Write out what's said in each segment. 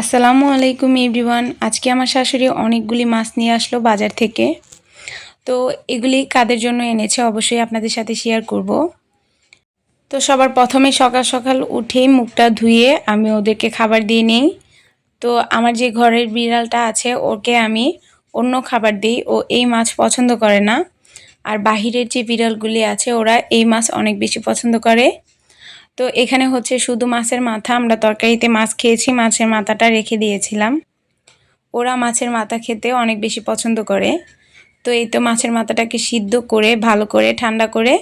আসসালামু আলাইকুম এভরিওয়ান। আজকে আমার শাশুড়ি অনেকগুলি মাছ নিয়ে আসলো বাজার থেকে। তো এগুলি কাদের জন্য এনেছে অবশ্যই আপনাদের সাথে শেয়ার করব। তো সবার প্রথমে সকাল সকাল উঠেই মুখটা ধুয়ে আমি ওদেরকে খাবার দিয়ে নিই। তো আমার যে ঘরের বিড়ালটা আছে, ওকে আমি অন্য খাবার দিই। ও এই মাছ পছন্দ করে না। আর বাহিরের যে বিড়ালগুলি আছে, ওরা এই মাছ অনেক বেশি পছন্দ করে। তো এখানে হচ্ছে শুধু মাছের মাথা, আমরা তরকারিতে মাছ খেয়েছি, মাছের মাথাটা রেখে দিয়েছিলাম। ওরা মাছের মাথা খেতে অনেক বেশি পছন্দ করে। তো এই তো মাছের মাথাটাকে সিদ্ধ করে, ভালো করে, ঠান্ডা করে,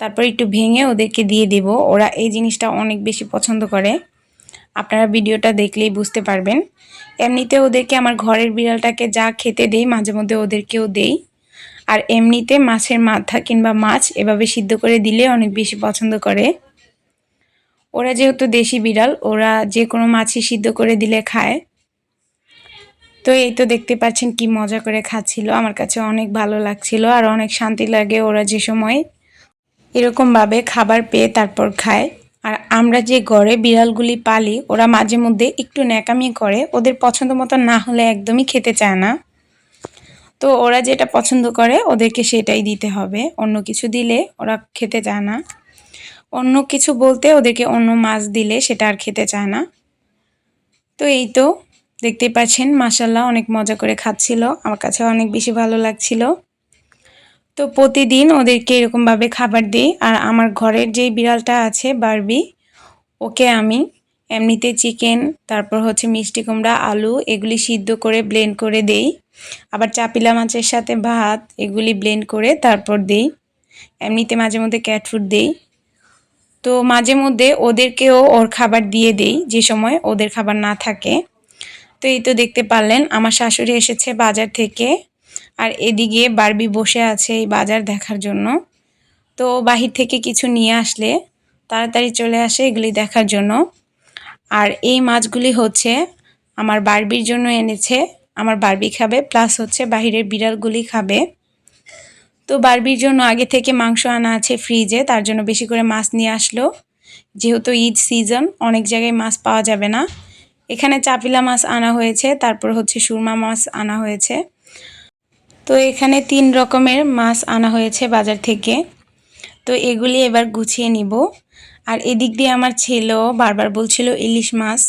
তারপর একটু ভেঙে ওদেরকে দিয়ে দিব। ওরা এই জিনিসটা অনেক বেশি পছন্দ করে। আপনারা ভিডিওটা দেখলেই বুঝতে পারবেন। এমনিতে ওদেরকে আমার ঘরের বিড়ালটাকে যা খেতে দেই, মাঝে মধ্যে ওদেরকেও দেই। আর এমনিতে মাছের মাথা কিংবা মাছ এভাবে সিদ্ধ করে দিলে অনেক বেশি পছন্দ করে। ওরা যেহেতু দেশি বিড়াল, ওরা যে কোনো মাছই সিদ্ধ করে দিলে খায়। তো এই তো দেখতে পাচ্ছেন কি মজা করে খাচ্ছিল। আমার কাছে অনেক ভালো লাগছিল আর অনেক শান্তি লাগে ওরা যে সময় এরকমভাবে খাবার পেয়ে তারপর খায়। আর আমরা যে ঘরে বিড়ালগুলি পালি, ওরা মাঝে মধ্যে একটু ন্যাকামি করে, ওদের পছন্দ মতো না হলে একদমই খেতে চায় না। তো ওরা যেটা পছন্দ করে, ওদেরকে সেটাই দিতে হবে। অন্য কিছু দিলে ওরা খেতে চায় না। অন্য কিছু বলতে ওদেরকে অন্য মাছ দিলে সেটা আর খেতে চায় না। তো এই তো, দেখতেই পাচ্ছেন মাসাল্লাহ অনেক মজা করে খাচ্ছিল, আমার কাছে অনেক বেশি ভালো লাগছিল। তো প্রতিদিন ওদেরকে এরকমভাবে খাবার দিই, আর আমার ঘরের যেই বিড়ালটা আছে, বারবি, ওকে আমি এমনিতে চিকেন, তারপর হচ্ছে মিষ্টি কুমড়া, আলু, এগুলি সিদ্ধ করে ব্লেন্ড করে দেই। আবার চাপিলা মাছের সাথে ভাত, এগুলি ব্লেন্ড করে তারপর দেই। এমনিতে মাঝে মধ্যে ক্যাট ফুড দেই। তো মাঝে মধ্যে ওদেরকেও ওর খাবার দিয়ে দেই যে সময় ওদের খাবার না থাকে। তো এই তো দেখতে পারলেন, আমার শাশুড়ি এসেছে বাজার থেকে আর এদিকে বারবি বসে আছে এই বাজার দেখার জন্য। তো বাহির থেকে কিছু নিয়ে আসলে, তাড়াতাড়ি চলে আসে এগুলি দেখার জন্য। আর এই মাছগুলি হচ্ছে আমার বারবির জন্য এনেছে, আমার বারবি খাবে, প্লাস হচ্ছে বাহিরের বিড়ালগুলি খাবে। তো বারবির জন্য আগে থেকে মাংস আনা আছে ফ্রিজে তার জন্য বেশি করে মাছ নিয়ে আসলো। যেহেতু ঈদ সিজন অনেক জায়গায় মাছ পাওয়া যাবে না। এখানে চাপিলা মাছ আনা হয়েছে, তারপর হচ্ছে সুরমা মাছ আনা হয়েছে। তো এখানে তিন রকমের মাছ আনা হয়েছে বাজার থেকে। তো এগুলি এবার গুছিয়ে নিব। আর এদিক দিয়ে আমার ছেলেও বারবার বলছিল ইলিশ মাছ।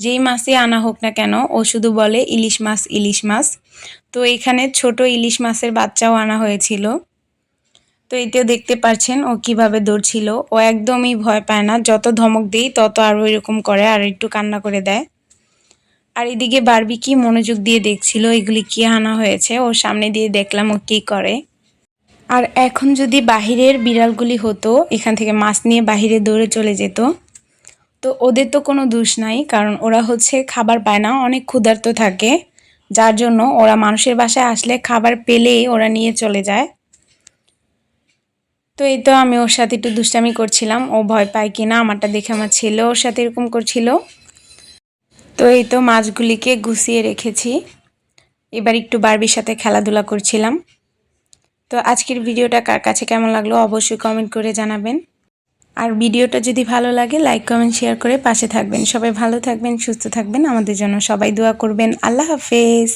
যেই মাছই আনা হোক না কেন, ও শুধু বলে ইলিশ মাছ ইলিশ মাছ। তো এখানে ছোট ইলিশ মাছের বাচ্চাও আনা হয়েছিল। তো এতেও দেখতে পাচ্ছেন ও কীভাবে দৌড়ছিল। ও একদমই ভয় পায় না, যত ধমক দিই তত আরও এরকম করে আর একটু কান্না করে দেয়। আর এদিকে বারবি কি মনোযোগ দিয়ে দেখছিল, এগুলি কি আনা হয়েছে, ওর সামনে দিয়ে দেখলাম ও কী করে। আর এখন যদি বাহিরের বিড়ালগুলি হতো, এখান থেকে মাছ নিয়ে বাহিরে দৌড়ে চলে যেত। তো ওদের তো কোনো দোষ নাই, কারণ ওরা হচ্ছে খাবার পায় না, অনেক ক্ষুধার্ত থাকে। যার জন্য ওরা মানুষের বাসায় আসলে খাবার পেলেই ওরা নিয়ে চলে যায়। তো এই তো আমি ওর সাথে একটু দুষ্টামি করছিলাম, ও ভয় পায় কিনা আমারটা দেখে আমার ছেলে ওর সাথে এরকম করছিল। তো এই তো মাছগুলিকে গুছিয়ে রেখেছি। এবার একটু বারবির সাথে খেলাধুলা করছিলাম। তো আজকের ভিডিওটা কার কাছে কেমন লাগল অবশ্যই কমেন্ট করে জানাবেন। আর ভিডিওটা যদি ভালো লাগে লাইক কমেন্ট শেয়ার করে পাশে থাকবেন। সবাই ভালো থাকবেন, সুস্থ থাকবেন। আমাদের জন্য সবাই দোয়া করবেন। আল্লাহ হাফেজ।